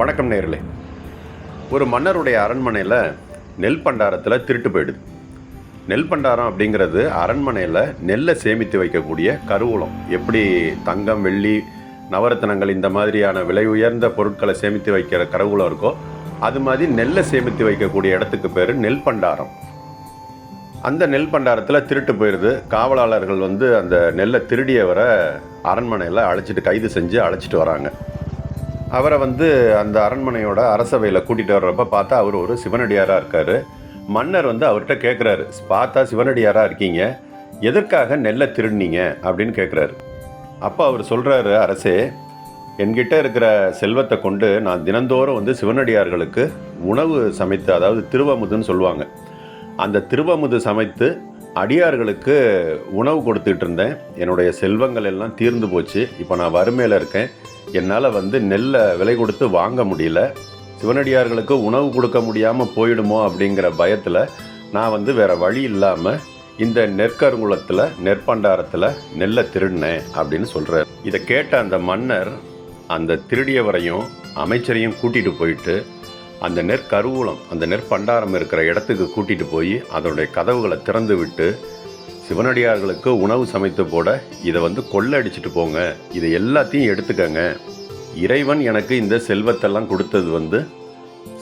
வணக்கம் நேர்களே. ஒரு மன்னருடைய அரண்மனையில் நெல் பண்டாரத்தில் திருட்டு போயிடுது. நெல் பண்டாரம் அப்படிங்கிறது அரண்மனையில் நெல்லை சேமித்து வைக்கக்கூடிய கருவூலம். எப்படி தங்கம் வெள்ளி நவரத்தினங்கள் இந்த மாதிரியான விலை உயர்ந்த பொருட்களை சேமித்து வைக்கிற கருவூலம் இருக்கோ அது மாதிரி நெல்லை சேமித்து வைக்கக்கூடிய இடத்துக்கு பேர் நெல் பண்டாரம். அந்த நெல் பண்டாரத்தில் திருட்டு போயிடுது காவலாளர்கள் வந்து அந்த நெல்லை திருடியவரை அரண்மனையில் அழைச்சிட்டு கைது செஞ்சு அழைச்சிட்டு வராங்க. அவரை வந்து அந்த அரண்மனையோட அரசவையில் கூட்டிகிட்டு வர்றப்ப பார்த்தா அவர் ஒரு சிவனடியாராக இருக்கார். மன்னர் வந்து அவர்கிட்ட கேட்குறாரு பார்த்தா சிவனடியாராக இருக்கீங்க? எதற்காக நெல்லை திருடினீங்க? அப்படின்னு கேட்குறாரு அப்போ அவர் சொல்கிறாரு அரசே என்கிட்ட இருக்கிற செல்வத்தை கொண்டு நான் தினந்தோறும் வந்து சிவனடியார்களுக்கு உணவு சமைத்து அதாவது திருவமுதுன்னு சொல்லுவாங்க. அந்த திருவமுது சமைத்து அடியார்களுக்கு உணவு கொடுத்துட்ருந்தேன் என்னுடைய செல்வங்கள் எல்லாம் தீர்ந்து போச்சு. இப்போ நான் வறுமையில் இருக்கேன். என்னால் வந்து நெல்லை விலை கொடுத்து வாங்க முடியல. சிவனடியார்களுக்கு உணவு கொடுக்க முடியாமல் போயிடுமோ அப்படிங்கிற பயத்தில் நான் வந்து வேறு வழி இல்லாமல் இந்த நெற்கருங்குளத்தில் நெற்பண்டாரத்தில் நெல்லை திருடினேன் அப்படின்னு சொல்கிறார் இதை கேட்ட அந்த மன்னர் அந்த திருடியவரையும் அமைச்சரையும் கூட்டிகிட்டு போயிட்டு அந்த நெற்கருவூலம் அந்த நெற்பண்டாரம் இருக்கிற இடத்துக்கு கூட்டிகிட்டு போய் அதனுடைய கதவுகளை திறந்து விட்டு சிவனடியார்களுக்கு உணவு சமைத்து போட இதை வந்து கொள்ளடிச்சிட்டு போங்க. இதை எல்லாத்தையும் எடுத்துக்கங்க. இறைவன் எனக்கு இந்த செல்வத்தெல்லாம் கொடுத்தது வந்து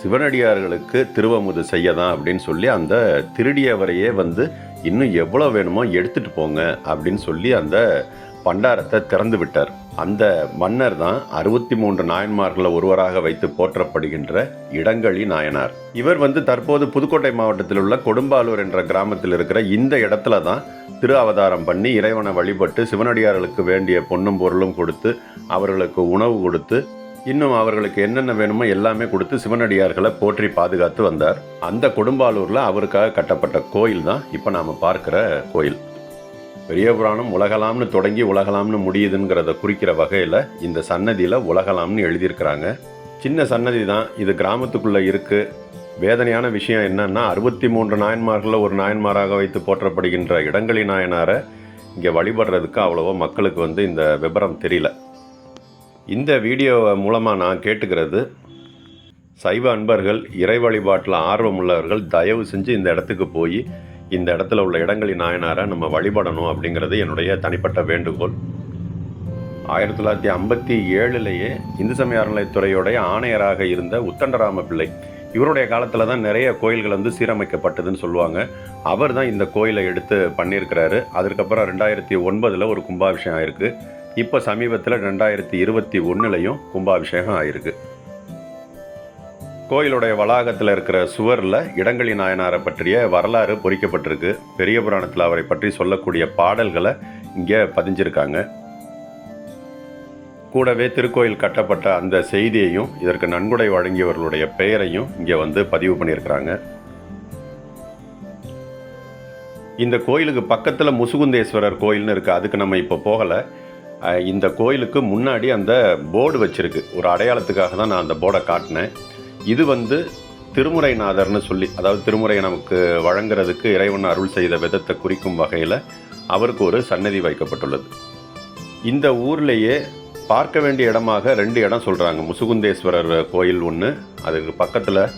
சிவனடியார்களுக்கு திருவமுது செய்ய தான் அப்படின்னு சொல்லி அந்த திருடியவரையே வந்து இன்னும் எவ்வளோ வேணுமோ எடுத்துகிட்டு போங்க அப்படின்னு சொல்லி அந்த பண்டாரத்தை திறந்து விட்டார். அந்த மன்னர் தான் அறுபத்தி மூன்று நாயன்மார்களை ஒருவராக வைத்து போற்றப்படுகின்ற இடங்களி நாயனார். இவர் வந்து தற்போது புதுக்கோட்டை மாவட்டத்தில் உள்ள கொடும்பாலூர் என்ற கிராமத்தில் இருக்கிற இந்த இடத்துல தான் திரு அவதாரம் பண்ணி இறைவனை வழிபட்டு சிவனடியார்களுக்கு வேண்டிய பொன்னும் பொருளும் கொடுத்து அவர்களுக்கு உணவு கொடுத்து இன்னும் அவர்களுக்கு என்னென்ன வேணுமோ எல்லாமே கொடுத்து சிவனடியார்களை போற்றி பாதுகாத்து வந்தார். அந்த கொடும்பாலூரில் அவருக்காக கட்டப்பட்ட கோயில் தான் இப்போ நாம் பார்க்குற கோயில். பெரிய புராணம் உலகலாம்னு தொடங்கி உலகலாம்னு முடியுதுங்கிறத குறிக்கிற வகையில் இந்த சன்னதியில் உலகலாம்னு எழுதியிருக்கிறாங்க. சின்ன சன்னதி தான். இது கிராமத்துக்குள்ளே இருக்குது வேதனையான விஷயம் என்னன்னா அறுபத்தி மூன்று நாயன்மார்களில் ஒரு நாயன்மாராக வைத்து போற்றப்படுகின்ற இடங்களி நாயனாரை இங்கே வழிபடுறதுக்கு அவ்வளவோ மக்களுக்கு வந்து இந்த விபரம் தெரியல. இந்த வீடியோ மூலமாக நான் கேட்டுக்கிறது சைவ அன்பர்கள் இறை வழிபாட்டில் ஆர்வம் உள்ளவர்கள் தயவு செஞ்சு இந்த இடத்துக்கு போய் இந்த இடத்துல உள்ள இடங்களின் நாயனாரை நம்ம வழிபடணும் அப்படிங்கிறது என்னுடைய தனிப்பட்ட வேண்டுகோள். ஆயிரத்தி தொள்ளாயிரத்தி ஐம்பத்தி ஏழுலேயே இந்து சமய அறநிலைத்துறையுடைய ஆணையராக இருந்த உத்தண்டராம பிள்ளை இவருடைய காலத்தில் தான் நிறைய கோயில்கள் வந்து சீரமைக்கப்பட்டதுன்னு சொல்லுவாங்க. அவர் தான் இந்த கோயிலை எடுத்து பண்ணியிருக்கிறாரு. அதுக்கப்புறம் ரெண்டாயிரத்தி ஒன்பதில் ஒரு கும்பாபிஷேகம் ஆயிருக்கு. இப்போ சமீபத்தில் ரெண்டாயிரத்தி இருபத்தி ஒன்றுலையும் கும்பாபிஷேகம் ஆயிருக்கு. கோயிலுடைய வளாகத்தில் இருக்கிற சுவரில் இடங்களி நாயனாரை பற்றிய வரலாறு பொறிக்கப்பட்டிருக்கு. பெரிய புராணத்தில் அவரை பற்றி சொல்லக்கூடிய பாடல்களை இங்கே பதிஞ்சிருக்காங்க. கூடவே திருக்கோயில் கட்டப்பட்ட அந்த செய்தியையும் இதற்கு நன்கொடை வழங்கியவர்களுடைய பெயரையும் இங்கே வந்து பதிவு பண்ணியிருக்கிறாங்க. இந்த கோயிலுக்கு பக்கத்தில் முசுகுந்தேஸ்வரர் கோயில்னு இருக்குது அதுக்கு நம்ம இப்போ போகலை. இந்த கோயிலுக்கு முன்னாடி அந்த போர்டு வச்சுருக்கு. ஒரு அடையாளத்துக்காக தான் நான் அந்த போர்டை காட்டினேன். இது வந்து திருமுறைநாதர்னு சொல்லி அதாவது திருமுறையை நமக்கு வழங்குறதுக்கு இறைவன் அருள் செய்த விதத்தை குறிக்கும் வகையில் அவருக்கு ஒரு சன்னதி வைக்கப்பட்டுள்ளது. இந்த ஊர்லேயே பார்க்க வேண்டிய இடமாக ரெண்டு இடம் சொல்கிறாங்க முசுகுந்தேஸ்வரர் கோயில் ஒன்று அதுக்கு பக்கத்தில்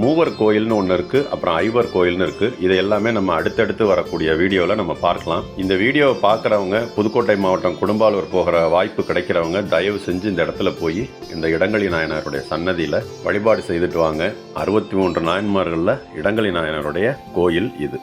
மூவர் கோயில்னு ஒன்று இருக்குது அப்புறம் ஐவர் கோயில்னு இருக்குது இதை எல்லாமே நம்ம அடுத்தடுத்து வரக்கூடிய வீடியோவில் நம்ம பார்க்கலாம். இந்த வீடியோவை பார்க்குறவங்க புதுக்கோட்டை மாவட்டம் குடும்பாலூர் போகிற வாய்ப்பு கிடைக்கிறவங்க தயவு செஞ்சு இந்த இடத்துல போய் இந்த இடங்களி நாயனாருடைய சன்னதியில் வழிபாடு செய்துட்டு வாங்க. அறுபத்தி மூன்று நாயன்மார்களில் இடங்களி நாயனாருடைய கோயில் இது.